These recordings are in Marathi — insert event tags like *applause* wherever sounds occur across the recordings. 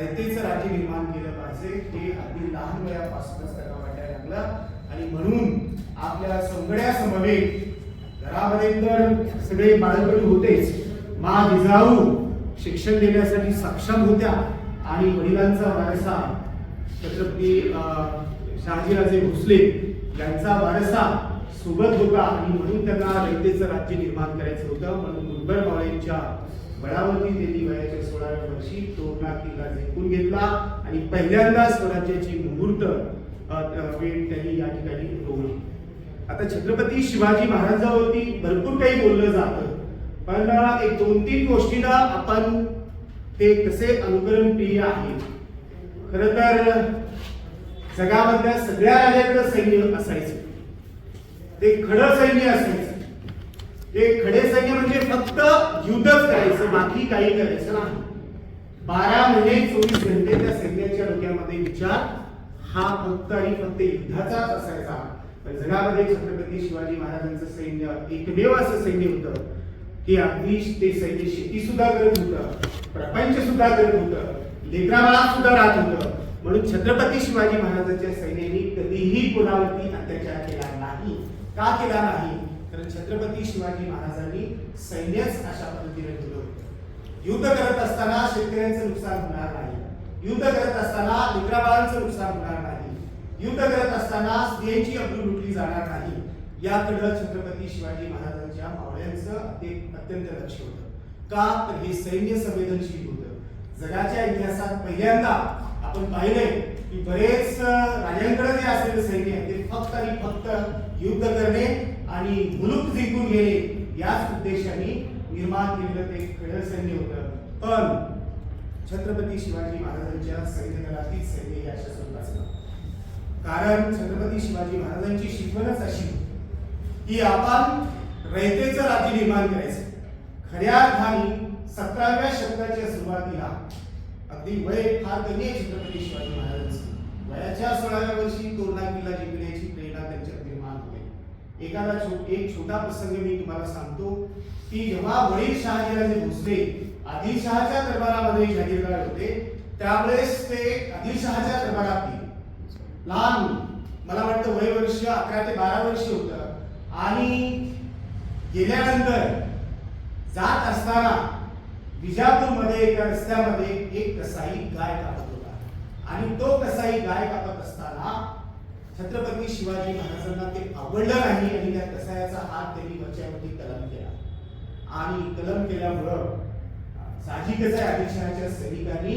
रयतेचं राज्य निर्माण केलं पाहिजे. हे अगदी लहान वयापासूनच त्यांना वाटायला लागलं. आणि म्हणून आपल्या सगळ्या समवेत घरामध्ये तर सगळे बाळगडी होतेच. मा जिजाऊ शिक्षण देण्यासाठी सक्षम होत्या आणि वडिलांचा वारसा छत्रपती शहाजीराजे भोसले यांचा वारसा सोबत होता. आणि म्हणून त्यांना रयतेचं राज्य निर्माण करायचं होतं. म्हणून मुंबई मावळ्यांच्या बळावरती त्यांनी वयाच्या सोळाव्या वर्षी तोरणा किल्ला जिंकून घेतला. आणि पहिल्यांदा स्वराज्याची मुहूर्त वेळ त्यांनी या ठिकाणी रोवली. आता छत्रपती शिवाजी महाराजांवरती भरपूर काही बोललं जातं. पण एक दोन तीन गोष्टीला आपण ते कसे अनुकरण प्रिय आहे खर तर जगामधल्या सगळ्या राजांचं सैन्य असायचं. ते खडं सैन्य असायचं. ते खडे सैन्य म्हणजे फक्त युद्धच करायचं बाकी काही करायचं नाही. बारा महिने चोवीस घंटे त्या सैन्याच्या डोक्यामध्ये विचार हा फक्त आणि फक्त युद्धाचाच असायचा. पण जगामध्ये छत्रपती शिवाजी महाराजांचं सैन्य एकमेव असं सैन्य होतं की अगदी ते सैन्य शेती सुद्धा करत होतं प्रपंच सुद्धा करत होतं लेकराबाळात सुद्धा राहत होतं. म्हणून छत्रपती शिवाजी महाराजांच्या सैन्याने कधीही कोणावरती अत्याचार केला नाही. का केला नाही? छत्रपती शिवाजी महाराजांनी सैन्यच अशा पद्धतीने ठेवलं होतं. युद्ध करत असताना शेतकऱ्यांचं नुकसान होणार नाही. युद्ध करत असताना लेकराबाळांचं नुकसान होणार नाही. युद्ध करत असताना स्त्रियांची अब्रू लुटली जाणार नाही. याकडं छत्रपती शिवाजी महाराजांच्या मावळ्यांचं एक अत्यंत लक्ष होतं. का? तर हे सैन्य संवेदनशील होतं. जगाच्या इतिहासात पहिल्यांदा आपण पाहिलंय की बरेच राजांकडे जे असलेलं सैन्य ते फक्त आणि फक्त युद्ध करणे आणि मुलूक जिंकून घेणे याच उद्देशाने निर्माण केलेलं ते खडं सैन्य होतं. पण छत्रपती शिवाजी महाराजांच्या सैन्य दलातील सैन्य हे स्वरूपाचं कारण छत्रपती शिवाजी महाराजांची शिकवणच अशी की आपण रयतेचं राज्य निर्माण करायचं. खऱ्या अर्थाने सतराव्या शतकाच्या सुरुवातीला अगदी वय फार कमी आहे छत्रपती शिवाजी महाराजांचं. वयाच्या सोळाव्या वर्षी तोरणा किल्ला जिंकण्याची प्रेरणा त्यांच्या एखादा छो- एक छोटा प्रसंग मी तुम्हाला सांगतो की जेव्हा वडील शहाजीराजे भोसले आदिलशहाच्या दरबारामध्ये जागीरदार होते त्यावेळेस ते आदिलशहाच्या दरबारात गेले लहान मला वाटतं वय वर्ष अकरा ते बारा वर्ष होतं आणि गेल्यानंतर जात असताना विजापूरमध्ये एका रस्त्यामध्ये एक कसाई गाय कापत होता. आणि तो कसाई गाय कापत असताना छत्रपती शिवाजी महाराजांना ते आवडलं नाही आणि त्या कसायाचा हात त्यांनी वरच्यावरती कलम केला. आणि कलम केल्यामुळं साहजिकच आहे आदिलशहाच्या सैनिकांनी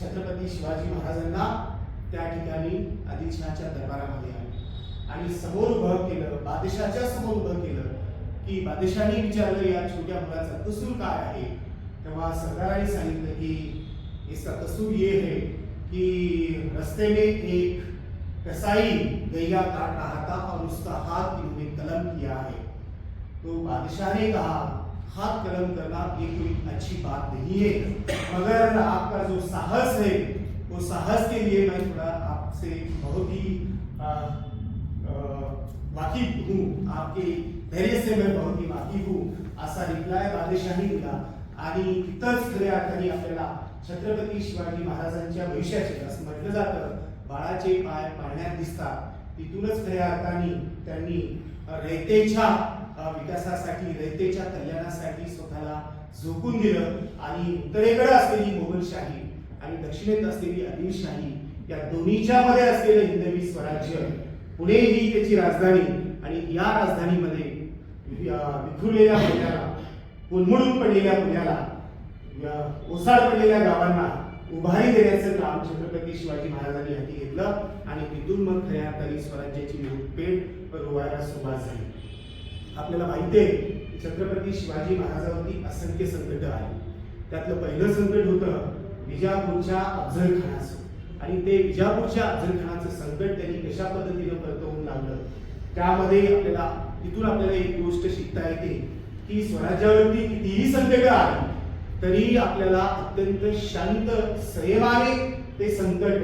छत्रपती शिवाजी महाराजांना त्या ठिकाणी आदिलशहाच्या दरबारामध्ये आले आणि समोर उभं केलं बादशाच्या समोर उभं केलं की बादशाने विचारलं या छोट्या मुलाचा कसूर काय आहे? तेव्हा सरदाराने सांगितलं की इसका कसूर ये है की रस्ते में एक कसाई गैया काट रहा था और उसका हाथ इन्होंने कलम किया है। तो बादशाह ने कहा हाथ कलम करना ये कोई अच्छी बात नहीं है। मगर आपका जो साहस है वो साहस के लिए मैं थोड़ा आपसे बहुत ही वाकिफ हूँ। आपके धैर्य से मैं बहुत ही वाकिफ हूँ। असा रिप्लाय बादशाही दिला आणि तिथंच खऱ्या अर्थाने आपल्याला छत्रपती शिवाजी महाराजांच्या भविष्याचे असं म्हटलं जातं. बाळाचे पाय पाळण्यात दिसतात. तिथूनच खऱ्या अर्थाने त्यांनी रयतेच्या विकासासाठी रयतेच्या कल्याणासाठी स्वतःला झोकून दिलं आणि उत्तरेकडे असलेली मोगलशाही आणि दक्षिणेत असलेली आदिलशाही या दोन्हीच्या मध्ये असलेलं हिंदवी स्वराज्य पुणे ही त्याची राजधानी आणि या राजधानीमध्ये विखुरलेल्या पुण्याला कोलमडून पडलेल्या पुण्याला ओसाड पडलेल्या गावांना उभारी देण्याचं काम छत्रपती शिवाजी महाराजांनी हाती घेतलं आणि तिथून मग खऱ्या अर्थाने स्वराज्याची पेट रोवायला सुरुवात झाली. आपल्याला माहिती आहे छत्रपती शिवाजी महाराजांवरती असंख्य संकट आली. त्यातलं पहिलं संकट होतं विजापूरच्या अफजल खानाचं आणि ते विजापूरच्या अफजल खानाचं संकट त्यांनी कशा पद्धतीनं परतवून लावलं त्यामध्ये आपल्याला तिथून आपल्याला एक गोष्ट शिकता येते की स्वराज्यावरती कितीही संकट आली तरी आपल्याला अत्यंत शांत संयमाने ते संकट.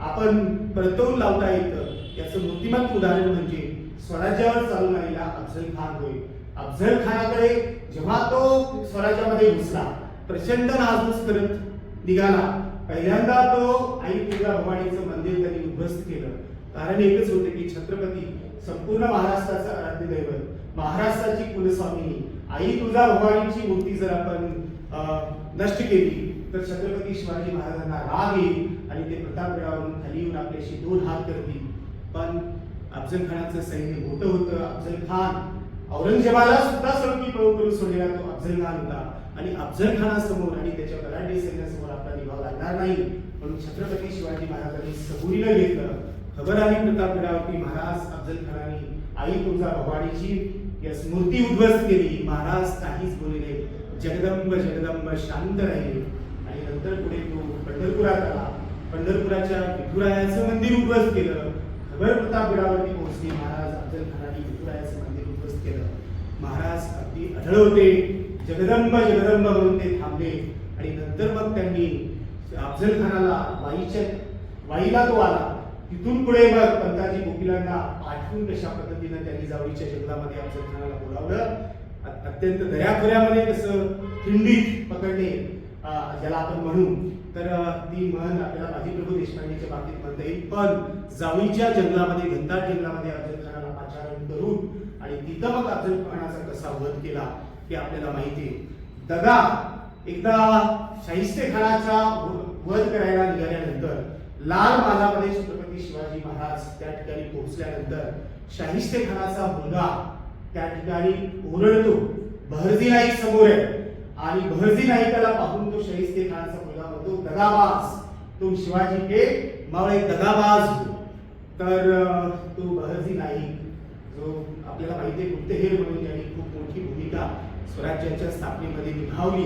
आपण परतवून लावता येतं. याचं मूर्तिमंत उदाहरण म्हणजे स्वराज्यावर चालून आलेला अफजल खान होय. अफजल खानाकडे जेव्हा तो स्वराज्यामध्ये घुसला प्रचंड नासधूस करत निघाला. पहिल्यांदा तो आई तुळजा भवानीचं मंदिर त्यांनी उद्ध्वस्त केलं. कारण एकच होते की छत्रपती संपूर्ण महाराष्ट्राचं आराध्य दैवत महाराष्ट्राची कुलस्वामिनी आई तुझा भवानीची मूर्ती जर आपण नष्ट केली तर छत्रपती शिवाजी महाराजांना राग येईल आणि ते प्रतापगडावरून खाली येऊन आपल्याशी दोन हात करतील. पण अफजल खानाचं सैन्य मोठं होतं. अफजल खान औरंगजेबाला सुद्धा सळकी पळू करून सोडलेला तो अफजल खान होता. आणि अफजल खानासमोर आणि त्याच्या बलाढ्य सैन्यासमोर आपला निभाव लागणार नाही. म्हणून छत्रपती शिवाजी महाराजांनी सबुरीला घेतलं. खबर आली प्रतापगडावरती महाराज अफजल खानाने. आई तुळजा भवानीची या स्मृती उद्ध्वस्त केली. महाराज काहीच बोलले जगदंब जगदंब शांत राहिले. आणि नंतर पुढे तो पंढरपुरात आला. पंढरपुराच्या विठुरायाचं मंदिर उद्ध्वस्त केलं. खबर प्रतापगडावरती पोहोचले. महाराज अफजल खानाने विठुरायाचं मंदिर उद्ध्वस्त केलं. महाराज अगदी अढळ होते. जगदंब जगदंब म्हणून ते थांबले. आणि नंतर मग त्यांनी अफजल खानाला वाईच्या वाईला तो आला. तिथून पुढे मग पंताजी कोकिलांना आठवून कशा पद्धतीनं त्यांनी जावळीच्या जंगलामध्ये आमच्या खानाला बोलावलं. अत्यंत दयाखोऱ्यामध्ये कसं खिंडीत पकडणे ज्याला आपण म्हणू. तर ती म्हण आपल्याला बाजीप्रभू देशपांडेच्या बाबतीत म्हणता येईल. पण जावळीच्या जंगलामध्ये घनदाट जंगलामध्ये अफजल खानाला पाचारण करून आणि तिथं मग अफजल खानाचा कसा वध केला हे आपल्याला माहिती आहे. दगा एकदा शाहिस्ते खानाचा वध करायला निघाल्यानंतर लाल मालामध्ये छत्रपती शिवाजी महाराज त्या ठिकाणी पोहोचल्यानंतर शाहिस्ते खानाचा मुलगा त्या ठिकाणी ओरडतो बहरजी नाईक समोर आहे आणि बहरजी नाईकाला पाहून तो शाहिस्ते खानाचा मुलगा म्हणतो दगाबाज. तो शिवाजी के मावळे दगाबाज हो." तर तो बहरजी नाईक जो आपल्याला माहिती आहे गुप्तहेर म्हणून त्यांनी खूप मोठी भूमिका स्वराज्याच्या स्थापनेमध्ये निभावली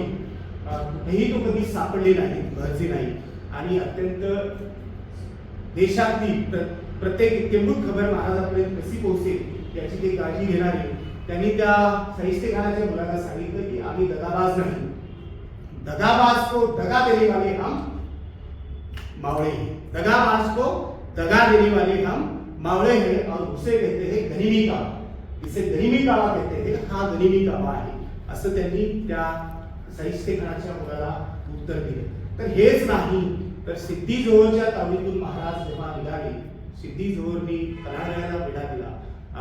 कुठेही तो कधी सापडलेला नाही बहरजी नाईक. आणि अत्यंत देशातली प्र- प्रत्येक तेवढून खबर महाराजांपर्यंत कशी पोहोचेल याची ते काळजी घेणारे. त्यांनी त्या साहित्यकाराच्या मुलाला सांगितलं की आम्ही दगाबाज नाही. दगाबाज को दगा देने वाले हम मावड़े दगाबाज को दगा देने वाले हम मावळे हैं और उसे कहते हैं गनिमी कावा इसे गनिमी कावा कहते हैं. हा गनिमी कावा आहे असं त्यांनी त्या साहित्यकाराच्या मुलाला उत्तर दिलं. तर हेच नाही तर सिद्धी जोहरच्या तावडीतून महाराज जेव्हा निघाले सिद्धी जोहरनी पराजयाला विडा दिला.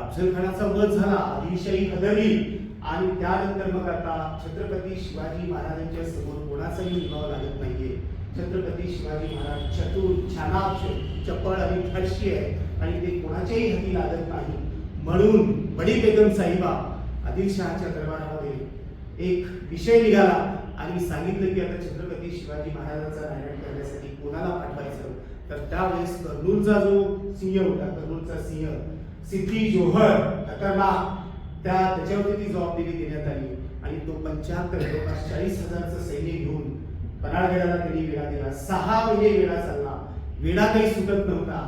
अफजल खानाचा वध झाला आदिलशाही हदरली. आणि त्यानंतर मग आता छत्रपती शिवाजी महाराजांच्या समोर कोणाचाही निभाव लागत नाहीये. छत्रपती शिवाजी महाराज चतुर छानाक्ष चपळ आणि फरशी आहे आणि ते कोणाच्याही हाती लागत नाही. म्हणून बडी बेगम साहिबा आदिलशहाच्या दरबारामध्ये एक विषय निघाला आणि सांगितलं की आता छत्रपती शिवाजी महाराजांचा नारायण कोणाला पाठवायचं. तर त्यावेळेस कर्नूलचा जो सिंह होता कर्नूलचा सिंह सिद्धी जोहर खतरनाक त्या त्याच्यावरती ती जबाबदारी देण्यात आली. आणि तो पंच्याहत्तर जवळपास चाळीस हजारचं सैन्य घेऊन पन्हाळगडाला त्यांनी वेळा दिला. सहा महिने वेळा चालला. वेळा काही सुटत नव्हता.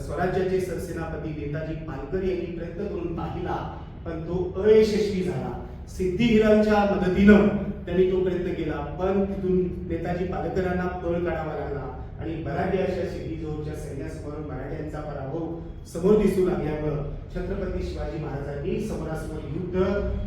स्वराज्याचे सरसेनापती नेताजी पालकर यांनी प्रयत्न करून पाहिला पण तो अयशस्वी झाला. सिद्धिवीरांच्या मदतीनं त्यांनी तो प्रयत्न केला. पण तिथून नेताजी पालकरांना पळ काढावा लागला. आणि मराठी अशा सिद्धी सैन्यासमोर मराठ्यांचा पराभव समोर दिसू लागल्यामुळं छत्रपती शिवाजी महाराजांनी समोरासमोर युद्ध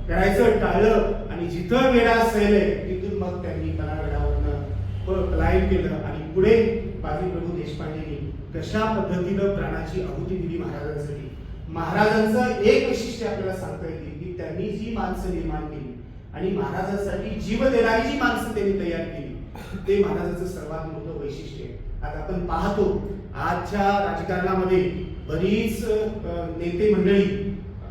करायचं टाळलं. आणि जिथं वेळा असेल तिथून मग त्यांनी कलागडावरनं पलायन केलं. आणि पुढे बाजीप्रभू देशपांडेंनी कशा पद्धतीनं प्राणाची आहुती दिली महाराजांसाठी? महाराजांचं एक वैशिष्ट्य आपल्याला सांगता येईल की त्यांनी जी माणसं निर्माण केली आणि महाराजांसाठी जीव देणारी जी माणसं त्यांनी तयार केली ते महाराजांचं सर्वात मोठं वैशिष्ट्य आहे. आज आपण पाहतो आजच्या राजकारणामध्ये बरीच नेते मंडळी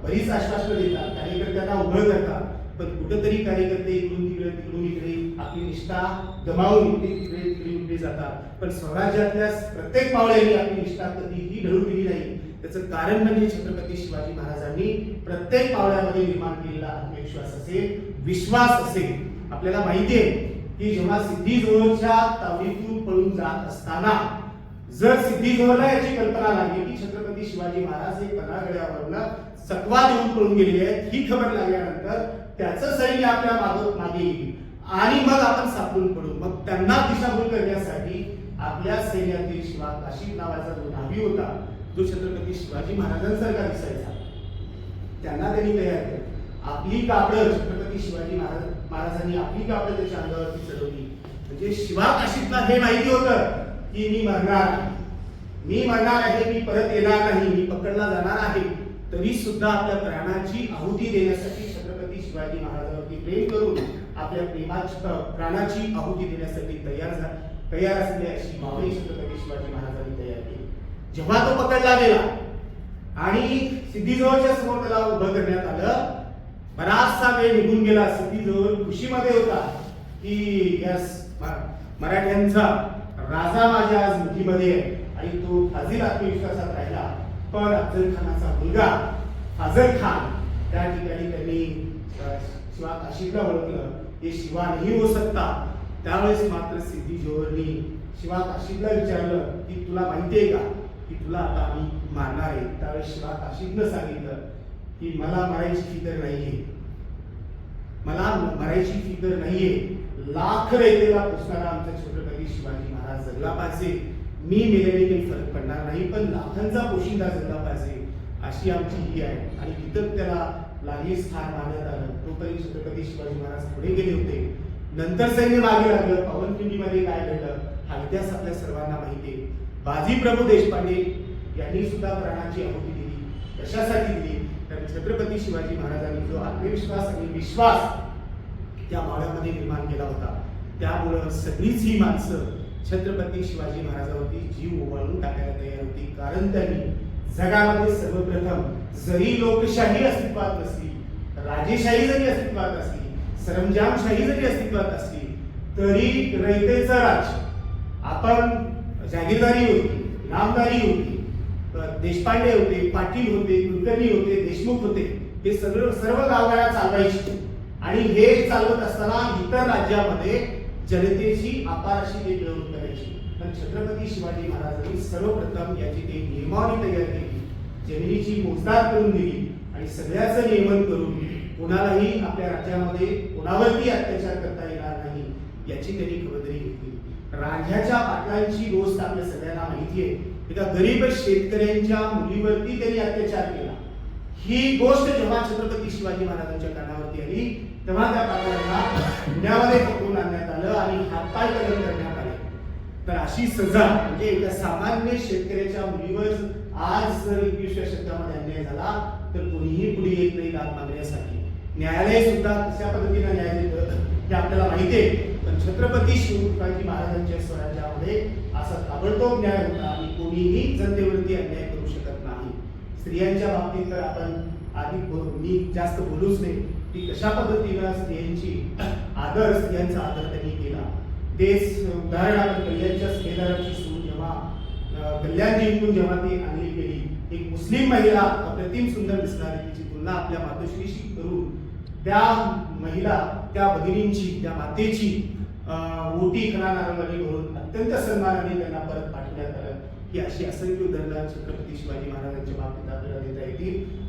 बरीच आश्वासनं देतात कार्यकर्त्यांना उभं करतात पण कुठंतरी कार्यकर्ते इकडून तिकडे तिकडून इकडे आपली निष्ठा गमावून इकडे तिकडे तिकडे इकडे जातात. पण स्वराज्यातल्या प्रत्येक पावलांनी आपली निष्ठा कधीही ढळून दिली नाही. त्याचं कारण म्हणजे छत्रपती शिवाजी महाराजांनी प्रत्येक पावल्यामध्ये निर्माण केलेला आत्मविश्वास असेल विश्वास असेल. आपल्याला माहिती आहे की जेव्हा सिद्धी जोहरच्या तावडीतून पळून जात असताना जर सिद्धी याची कल्पना लागली की छत्रपती शिवाजी महाराज हे पन्हाळगडावरनं सकवा देऊन पळून गेलेले आहेत ही खबर लागल्यानंतर त्याचं सैन्य आपल्या माग मागे येईल. आणि मग आपण सापडून पडू. मग त्यांना दिशाभूल करण्यासाठी आपल्या सैन्यातील शिवा काशिद नावाचा जो नावी होता जो छत्रपती शिवाजी महाराजांसारखा दिसायचा. त्यांना त्यांनी तयार केला. आपली कापडं छत्रपती शिवाजी महाराज महाराजांनी आपली कापडं त्याच्या अंगावरती चढवली. म्हणजे शिवा काशीतला हे माहिती होतं की मी मरणार मी मरणार आहे मी परत येणार नाही मी पकडला जाणार आहे. तरी सुद्धा आपल्या प्राणाची आहुती देण्यासाठी छत्रपती शिवाजी महाराजांवरती प्रेम करून आपल्या प्रेमाची प्राणाची आहुती देण्यासाठी तयार झा तयार असले अशी मावळी छत्रपती शिवाजी महाराजांनी तयार केली. जेव्हा तो पकडला गेला आणि सिद्धीजवळच्या समोर त्याला उभं करण्यात आलं बराचसा वेळ निघून गेला सिद्धीजवळ खुशीमध्ये होता की यस मराठ्यांचा राजा माझ्या आज मुठीमध्ये आहे. आणि तो फाजील आत्मविश्वासात राहिला. पण अफजल खानाचा मुलगा फाजल खान त्या ठिकाणी त्यांनी शिवा काशीला ओळखलं. हे शिवा नाही हो सकता त्यावेळेस मात्र सिद्धी जोहरनी शिवा काशीदला विचारलं की तुला माहितीये का की तुला आता आम्ही मारणार आहे? त्यावेळेस शिवा काशीदनं सांगितलं की मला मारायची तर नाहीये. मला मरायची फिकर नाहीये. लाख रेतेला पोचणारा आमचा छत्रपती शिवाजी महाराज जगला पाहिजे. मी मेल्याने काही फरक पडणार नाही पण लाखांचा पोशिंदा जगला पाहिजे अशी आमची ही आहे. आणि तिथं त्याला लागली स्थान मानण्यात आलं. तोपर्यंत छत्रपती शिवाजी महाराज पुढे गेले होते. नंतर सैन्य मागे लागलं. पवनखिंडीमध्ये काय घडलं? हा इतिहास आपल्या सर्वांना माहिती आहे. बाजी प्रभू देशपांडे यांनी सुद्धा प्राणाची आहुती दिली. कशासाठी दिली? कारण छत्रपती शिवाजी महाराजांनी जो आत्मविश्वास आणि विश्वास त्या मावळ्यामध्ये निर्माण केला होता त्यामुळं सगळीच ही माणसं छत्रपती शिवाजी महाराजांवरती जीव ओवाळून टाकायला तयार होती. कारण त्यांनी जगामध्ये सर्वप्रथम जरी लोकशाही अस्तित्वात नसली राजेशाही जरी अस्तित्वात असली सरंजामशाही जरी अस्तित्वात असली तरी रयतेचं राज आपण जागीरदारी होती नामदारी होती देशपांडे होते पाटील होते कुलकर्णी होते देशमुख होते हे सगळं सर्व गावगाड्या चालवायची. आणि हे चालवत असताना इतर राज्यामध्ये जनतेची अपार अशी ते मिळवणूक करायची. पण छत्रपती शिवाजी महाराजांनी सर्वप्रथम याची ते नियमावली तयार केली. जमिनीची मोजदार करून दिली आणि सगळ्याचं नियमन करून कोणालाही आपल्या राज्यामध्ये कोणावरती अत्याचार करता येणार नाही याची त्यांनी खबरदारी घेतली. रांझ्याच्या पाटलांची गोष्ट आपल्या सगळ्यांना माहिती आहे. एका गरीब शेतकऱ्यांच्या मुलीवरती त्यांनी अत्याचार केला. ही गोष्ट जेव्हा छत्रपती शिवाजी महाराजांच्या कानावरती आली तेव्हा त्या पाटलांना पुण्यामध्ये पकडून आणण्यात आलं आणि हातपाय कलम करण्यात आले. तर अशी सजा म्हणजे एका सामान्य शेतकऱ्याच्या मुलीवर आज जर एकविसव्या शतकामध्ये अन्याय झाला तर कोणीही पुढे येत नाही दाद मागण्यासाठी. न्यायालय सुद्धा कशा पद्धतीने न्याय देतं हे आपल्याला माहिती आहे. पण छत्रपती शिवाजी महाराजांच्या स्वराज्यामध्ये असा ताबडतोब न्याय होता आणि कोणीही जनतेवरती अन्याय करू शकत नाही. स्त्रियांच्या बाबतीत तर आपण आधी मी जास्त बोलूच नाही. की कशा पद्धतीनं स्त्रियांची आदर स्त्रियांचा आदर त्यांनी केला? तेच उदाहरण आपण कल्याणच्या सुभेदाराची सून जेव्हा कल्याण जिंकून जेव्हा ती आणली गेली एक मुस्लिम महिला अप्रतिम सुंदर दिसणारी तिची तुलना आपल्या मातोश्रीशी करून त्या महिला त्या भगिनींची त्या मातेची ओटी खणा नारंगाने भरून अत्यंत सन्मानाने त्यांना परत पाठवण्यात आलं. ही अशी असंख्य उदाहरणं छत्रपती शिवाजी महाराजांच्या बाबतीत आपल्याला देता येतील.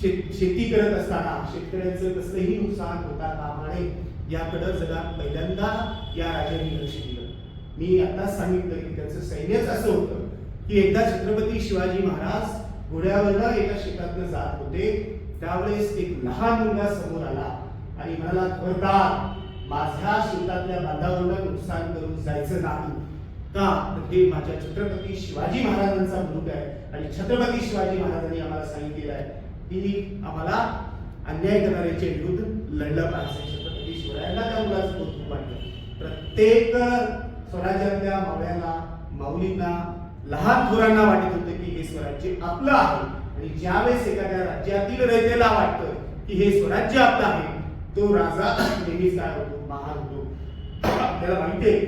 शेत शेती करत असताना शेतकऱ्यांचं कसंही नुकसान होता कामा नये याकडं जगात पहिल्यांदा या राजांनी लक्ष दिलं. मी आताच सांगितलं की त्याचं सैन्यच असं होतं की एकदा छत्रपती शिवाजी महाराज घोड्यावरनं एका शेतातनं जात होते. त्यावेळेस एक लहान मुलगा समोर आला आणि म्हणाला खबरदार माझ्या शेतातल्या बांधावरला नुकसान करून जायचं नाही. का? तर हे माझ्या छत्रपती शिवाजी महाराजांचा मुलगा आहे आणि छत्रपती शिवाजी महाराजांनी आम्हाला सांगितलेलं आहे. की आम्हाला अन्याय करणाऱ्याच्या विरुद्ध लढलं पाहिजे. छत्रपती शिवरायांना त्या मुलाचं कौतुक वाटलं? प्रत्येक स्वराज्यातल्या मावळ्यांना माऊलींना लहान थोरांना वाटत होते की हे स्वराज्य आपलं आहे. आणि ज्यावेळेस एखाद्या राज्यातील रयतेला वाटतं की हे स्वराज्य आपलं आहे तो राजा नेहमीच काय होतो? महान होतो. आपल्याला माहितीये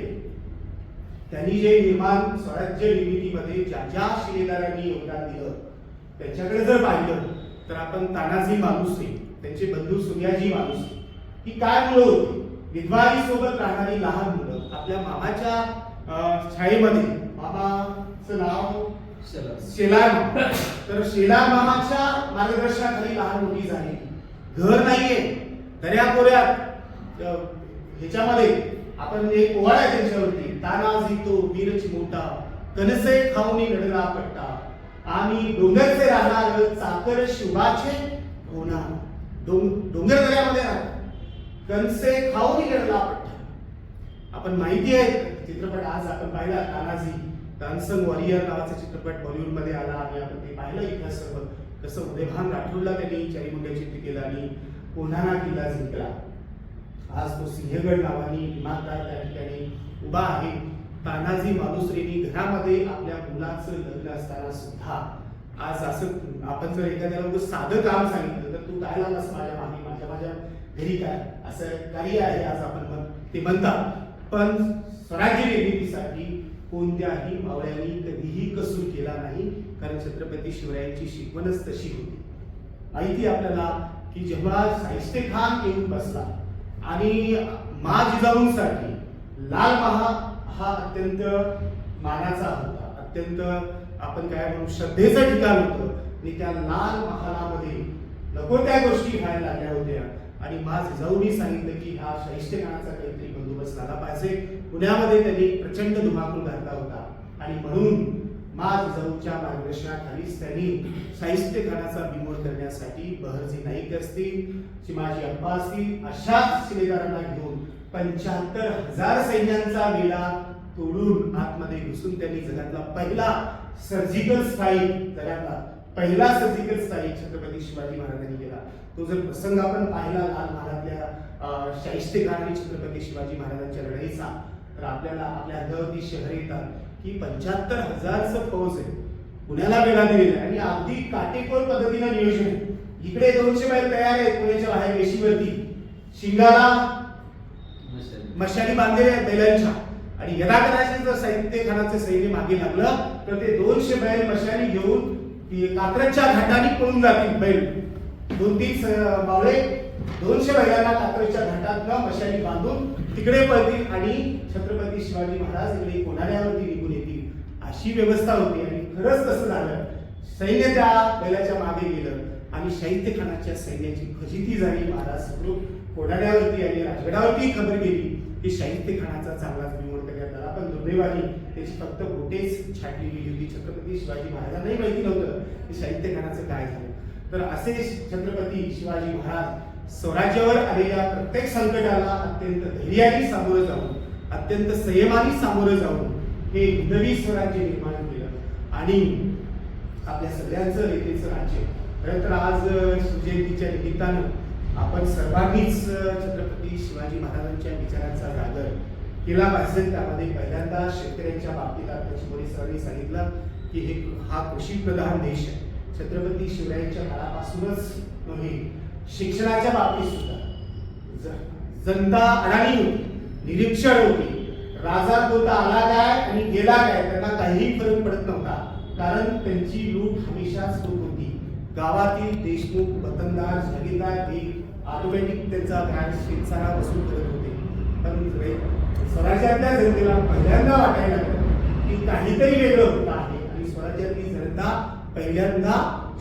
त्यांनी जे निर्माण स्वराज्य निर्मितीमध्ये ज्या ज्या शिलेदारांनी योगदान दिलं त्यांच्याकडे जर पाहिलं तर आपण तानाजी मालुसरे त्यांचे बंधू सुर्याजी मालुसरे ही काय मुलं होती? विधवारी सोबत राहणारी लहान मुलं. आपल्या मामाच्या छायेमध्ये मामाचं नाव? शेलार. तर शेलार मामाच्या मार्गदर्शनाखाली लहान मोठी झाली. घर नाहीये. दर्या कोऱ्यात ह्याच्यामध्ये आपण एक ओवाळ आहे त्यांच्यावरती. तानाजी तो वीरच मोठा कनसे खाऊनी लढला पट्टा. आम्ही डोंगरचे राहणार चाकर शिवाचे होणार डोंग डोंगर दऱ्यामध्ये राहतो कनसे खाऊनी लढला पट्टा. आपण माहिती आहे चित्रपट आज आपण पाहिला तानाजी अनसंग वॉरियर नावाचा चित्रपट बॉलिवूडमध्ये आला. आणि आपण ते पाहिलं इतिहास सर्व. कसं उदयभान राठोडला त्यांनी चरीमुंड्या चित्र केलं आणि कोल्हाणा किल्ला जिंकला? आज तो सिंहगड नावाने विमानदार त्या ठिकाणी उभा आहे. तानाजी मालुसरेंनी घरामध्ये आपल्या मुलाचं लग्न असताना सुद्धा आज असं आपण जर एखाद्याला साधं काम सांगितलं तर तू काय लागलास माझ्या मागे? माझ्या माझ्या घरी काय? असं कार्य आहे आज आपण म्हण- ते म्हणतात. पण स्वराज्य निर्मितीसाठी कोणत्याही मावळ्यांनी कधीही कसूर केला नाही कारण छत्रपती शिवरायांची शिकवणच तशी होती. माहिती आपल्याला? की जेव्हा साहिस्ते खान येऊन बसला आणि मा जिजाऊंसाठी लाल महा हा अत्यंत मानाचा होता. अत्यंत आपण काय म्हणू श्रद्धेचं ठिकाण होतं. आणि त्या लाल महालामध्ये नको त्या गोष्टी व्हायला लागल्या होत्या. आणि मा जिजाऊनी सांगितलं की हा शाहिस्ते खानाचा काहीतरी बंदोबस्त झाला पाहिजे. पुण्यामध्ये त्यांनी प्रचंड धुमाकूळ घातला होता. आणि म्हणून मा जिजाऊच्या मार्गदर्शनाखालीच त्यांनी साहित्यकानाचा बिमोड करण्यासाठी बहरजी नाईक असतील शिवाजी अप्पा असतील अशाच शिलेदारांना घेऊन पंच्याहत्तर हजार सैन्यांचा वेढा तोडून आतमध्ये घुसून त्यांनी जगातला पहिला सर्जिकल स्ट्राईक जगातला पहिला सर्जिकल स्ट्राईक छत्रपती शिवाजी महाराजांनी केला. तो जर प्रसंग आपण पाहिला लाल महाराजल्या अं, आणि छत्रपती शिवाजी महाराजांच्या लढाईचा तर आपल्याला आपल्या अंगावरती शहर येतात. की पंच्याहत्तर हजारचं फौज आहे. पुण्याला वेळा दिलेला आहे. आणि अगदी काटेकोर पद्धतीनं नियोजन आहे. इकडे दोनशे बैल तयार आहेत पुण्याच्या बाहेर वेशीवरती. शिंगाला मशाली बांधलेल्या आहेत बैलांच्या. आणि यदा कदाचित जर साहित्य खानाचे सैन्य मागे लागलं तर ते दोनशे बैल मशाली घेऊन कात्रजच्या घाटाने पळून जातील बैल. दोन तीन बावळे मावळे दोनशे बैलांना कात्रजच्या घाटात मशाली बांधून तिकडे पळतील. आणि छत्रपती शिवाजी महाराज इकडे कोणाऱ्यावरती निघून अशी व्यवस्था होती आणि खरंच तसं झालं. सैन्य त्या बैलाच्या मागे गेलं आणि शाहित्य खानाच्या सैन्याची खजिती झाली. महाराज सुखरूप कोडाड्यावरती आणि राजगडावरती खबर गेली की शाहित्य खानाचा चांगलाच निवड करण्यात आला. पण दुर्दैवाने त्याची फक्त बोटेच छाटली गेली होती. छत्रपती शिवाजी महाराजांनाही माहिती नव्हतं की शाहित्य खानाचं काय झालं. तर असे छत्रपती शिवाजी महाराज स्वराज्यावर आलेल्या प्रत्येक संकटाला अत्यंत धैर्याने सामोरं जाऊन अत्यंत संयमाने सामोरं जाऊन हे नवी स्वराज्य निर्माण केलं. आणि आपल्या सगळ्यांचं रेतेचं राज्य. खरं तर आज अ, शिवजयंतीच्या निमित्तानं आपण सर्वांनीच छत्रपती शिवाजी महाराजांच्या विचारांचा जागर केला. पाहिजे त्यामध्ये पहिल्यांदा शेतकऱ्यांच्या बाबतीत आता शिवरी सरांनी सांगितलं की हे हा कृषी प्रधान देश आहे. छत्रपती शिवरायांच्या काळापासूनच नव्हे शिक्षणाच्या बाबतीत सुद्धा. जनता अडाणी होती निरीक्षण होती. राजा कोणता आला काय आणि गेला काय त्यांना काहीही फरक पडत नव्हता. कारण त्यांची लूट हमेशा सुरू होती. गावातील देशमुख वतनदार जागीरदार हे ऑटोमॅटिक त्यांचा काय शेतसारा वसूल करत होते. पण स्वराज्यातल्या जनतेला पहिल्यांदा वाटायला लागलं की काहीतरी वेगळं होत आहे. आणि स्वराज्यातली जनता पहिल्यांदा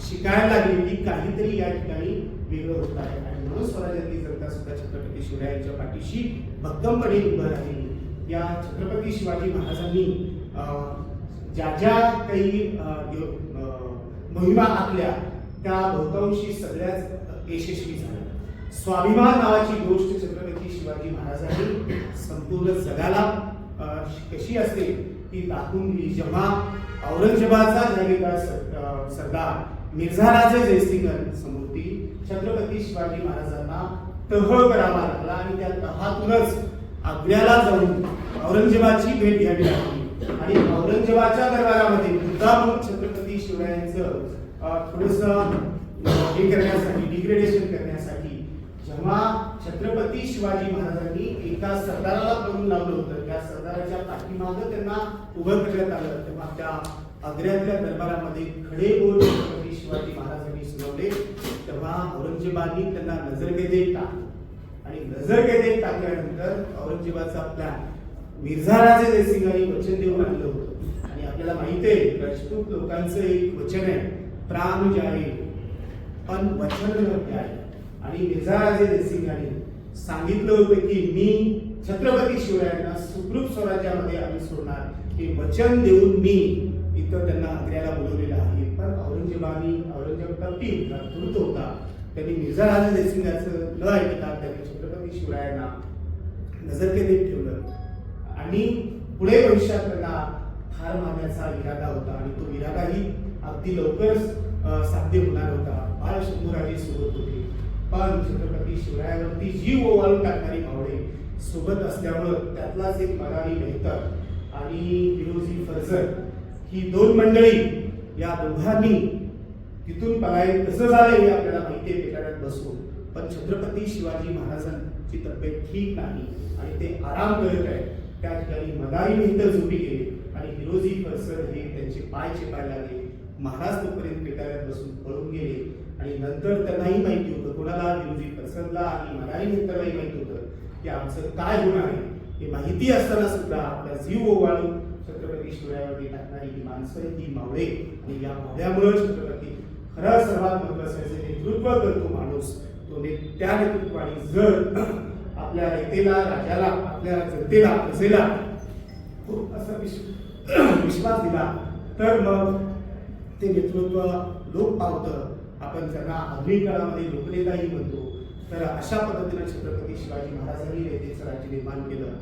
शिकायला लागली की काहीतरी या ठिकाणी वेगळं होत आहे. आणि म्हणून स्वराज्यातली जनता सुद्धा छत्रपती शिवरायांच्या पाठीशी भक्कमपणे उभं राहिली. या छत्रपती शिवाजी महाराजांनी ज्या ज्या काही मोहिमा आखल्या त्या बहुतांशी सगळ्याच यशस्वी झाल्या. स्वाभिमान नावाची गोष्ट छत्रपती शिवाजी महाराजांनी संपूर्ण जगाला कशी असते ती दाखवून दिली. जेव्हा औरंगजेबाचा जागीरदार सरदार मिर्झा राजे जयसिंगन समोरती छत्रपती शिवाजी महाराजांना तह करावा लागला आणि त्या तहातूनच आग्र्याला जाऊन औरंगजेबाची भेट घ्यावी लागली. आणि औरंगजेबाच्या दरबारामध्ये मुद्दामून छत्रपती शिवरायांचं थोडस हे करण्यासाठी डिग्रेडेशन करण्यासाठी जेव्हा छत्रपती शिवाजी महाराजांनी एका सरदाराला पळून लावलं होतं त्या सरदाराच्या पाठीमागं त्यांना उभं करण्यात आलं. तेव्हा त्या आग्र्यातल्या दरबारामध्ये खडे बोल छत्रपती शिवाजी महाराजांनी सुनावले. तेव्हा औरंगजेबांनी त्यांना नजरबेदेत टाकलं. आणि नजरबेदेत टाकल्यानंतर औरंगजेबाचा प्लॅन मिर्झा राजे आणि वचन देऊन आणलं होतं. आणि आपल्याला माहिती आहे राजपूत लोकांचं एक वचन आहे प्राण जाळे पण वचन आहे आणि मिर्झा राजे जयसिंगांनी सांगितलं होतं की मी छत्रपती शिवरायांना सुखरूप स्वराज्यामध्ये आम्ही सोडणार. हे वचन देऊन मी इथं त्यांना आग्र्याला बोलवलेलं आहे. पण औरंगजेबाने औरंगजेब कपटी होता. धूर्त होता त्यांनी मिर्झा राजे जयसिंगाचं न ऐकता त्यांनी छत्रपती शिवरायांना नजरकेंद्रित ठेवलं. आणि पुढे भविष्यात त्यांना ठार मारण्याचा इरादा होता आणि तो इरादाही अगदी लवकरच साध्य होणार होता. बाळ शंभूराजे सोबत होते. पण छत्रपती शिवरायावरती जीव ओवाळून टाकणारी भावडे सोबत असल्यामुळं त्यातलाच एक मराठी मेहतर आणि फिरोजी फर्जर ही दोन मंडळी या दोघांनी तिथून बघायला कसं झालं हे आपल्याला माहिती आहे पेटाळ्यात बसून. पण छत्रपती शिवाजी महाराजांची तब्येत ठीक नाही आणि ते आराम करत आहे. त्या ठिकाणी मदारी नंतर झोपी गेले आणि हिरोजी फरसर हे त्यांचे पाय चेपायला लागले. महाराज तोपर्यंत पेटाळ्यात बसून पळून गेले आणि नंतर त्यांनाही माहिती होतं कोणाला हिरोजी फरसरला आणि मदारी मेहतरलाही माहिती होतं की आमचं काय होणार आहे. हे माहिती असताना सुद्धा आपला जीव ओवाळून छत्रपती शिवरायावरती टाकणारी ही माणसं ही मावळे. आणि या मावळ्यामुळे छत्रपती खरा सर्वात महत्वाचं म्हणजे आहे, जे नेतृत्व करतो माणूस तो ने त्या नेतृत्वाने जर *clears throat* आपल्या नेतेला राजाला आपल्या जनतेला प्रजेला खूप असा विश- *clears throat* विश्वास दिला तर मग ते नेतृत्व लोक पावतं. आपण त्यांना आधुनिक काळामध्ये लोकनेताही म्हणतो तर अशा पद्धतीनं छत्रपती शिवाजी महाराजांनी नेतेचं राज्य निर्माण केलं.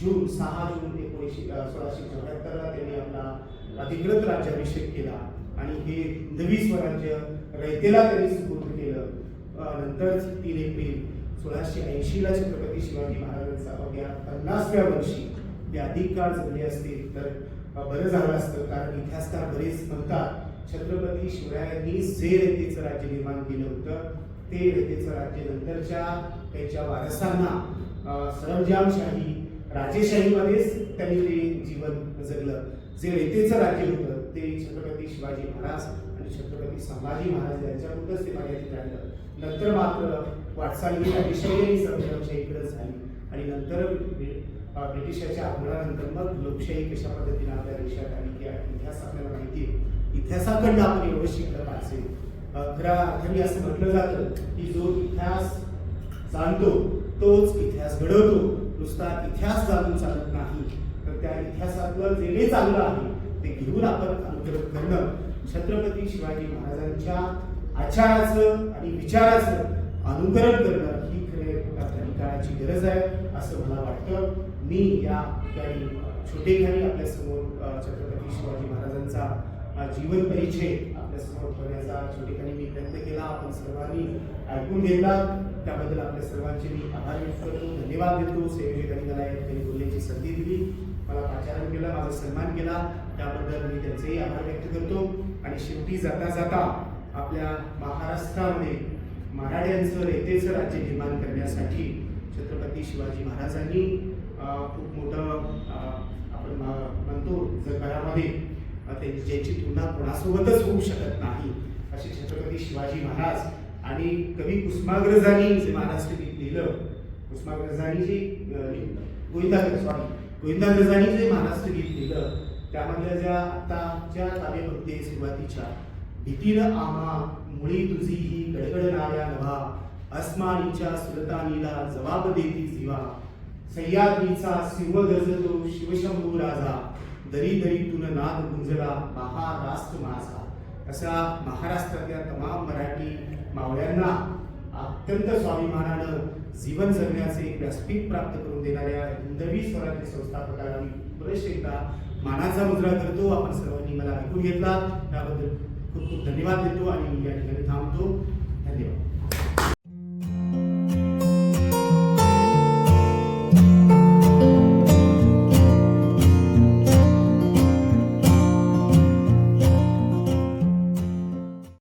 जून सहा जून एकोणीसशे सोळाशे चौऱ्याहत्तरला त्यांनी आपला अधिकृत राज्याभिषेक केला. आणि हे नवी स्वराज्य रयतेला त्यांनी सुपूर्द केलं. नंतरच नंतर तीन एप्रिल सोळाशे ऐंशीला छत्रपती शिवाजी महाराजांचा अवघ्या पन्नासव्या वर्षी ते अधिक काळ जगले असतील तर बरं झालं असतं कारण इतिहासकार बरेच म्हणतात छत्रपती शिवरायांनी जे रयतेचं राज्य निर्माण केलं होतं ते रयतेचं राज्य नंतरच्या त्यांच्या वारसांना सरंजामशाही राजेशाहीमध्येच त्यांनी ते जीवन जगलं. जे रयतेचं राज्य होतं ते छत्रपती शिवाजी महाराज आणि छत्रपती संभाजी महाराज यांच्यापुरतंच ते मर्यादित राहिलं नंतर मात्र वाटचाल ही राजेशाही आणि सरंजामशाहीकडे झाली. आणि नंतर ब्रि- ब्रिटिशाच्या आगमनानंतर मग लोकशाही कशा पद्धतीने आपल्या देशात आली की इतिहास आपल्याला माहिती आहे. इतिहासाकडनं आपण एवढं शिकलं पाहिजे. अं, खऱ्या अर्थाने असं म्हटलं जातं की जो इतिहास जाणतो तोच इतिहास घडवतो. नुसता इतिहास जाणून चालत नाही. तर त्या इतिहासातलं जे काही चांगलं आहे ते घेऊन आपण अनुकरण करणं. छत्रपती शिवाजी महाराजांच्या आचाराचं आणि विचाराचं अनुकरण करणं ही खरे अर्थाने काळाची गरज आहे असं मला वाटतं. मी या ठिकाणी छोटेखानी आपल्यासमोर छत्रपती शिवाजी महाराजांचा जीवन परिचय आपल्यासमोर ठेवण्याचा छोटेखानी मी प्रयत्न केला. आपण सर्वांनी ऐकून घेतला. त्याबद्दल आपल्या सर्वांचे मी आभार व्यक्त करतो. धन्यवाद देतो. संयोजकांनी मला या ठिकाणी बोलण्याची संधी दिली. मला पाचारण केलं. माझा सन्मान केला. त्याबद्दल मी त्यांचेही आभार व्यक्त करतो. आणि शेवटी जाता जाता आपल्या महाराष्ट्रामध्ये मराठ्यांचं रेतेचं राज्य निर्माण करण्यासाठी छत्रपती शिवाजी महाराजांनी खूप मोठं आपण म- म्हणतो जगभरामध्ये ज्यांची तुलना कोणासोबतच होऊ शकत नाही असे छत्रपती शिवाजी महाराज आणि कवी कुसुमाग्रजांनी जे महाराष्ट्र गीत लिहिलं कुसुमाग्रजांनी जे गोविंदाग्रज सॉरी गोविंदाग्रजांनी जे महाराष्ट्र गीत लिहिलं त्यामधल्या ज्या आताच्या होते सुरुवातीच्या भीतीनं आम्हा मुळी तुझी ही गडगडणाऱ्या नभा अस्मानीच्या सुलतानीला जबाब देती जीवा. सह्याद्रीचा सिंह गरजतो शिवशंभू राजा दरी दरीतून नाद गुंजला महाराष्ट्र माझा. असा महाराष्ट्रातल्या तमाम मराठी मावळ्यांना अत्यंत स्वाभिमानानं जीवन जगण्याचे व्यासपीठ प्राप्त करून देणाऱ्या हिंदवी स्वराज्य संस्थापकांना मी पुरेश एकदा मानाचा मुजरा करतो. आपण सर्वांनी मला ऐकून घेतला. त्याबद्दल खूप खूप धन्यवाद देतो आणि मी या ठिकाणी थांबतो. धन्यवाद.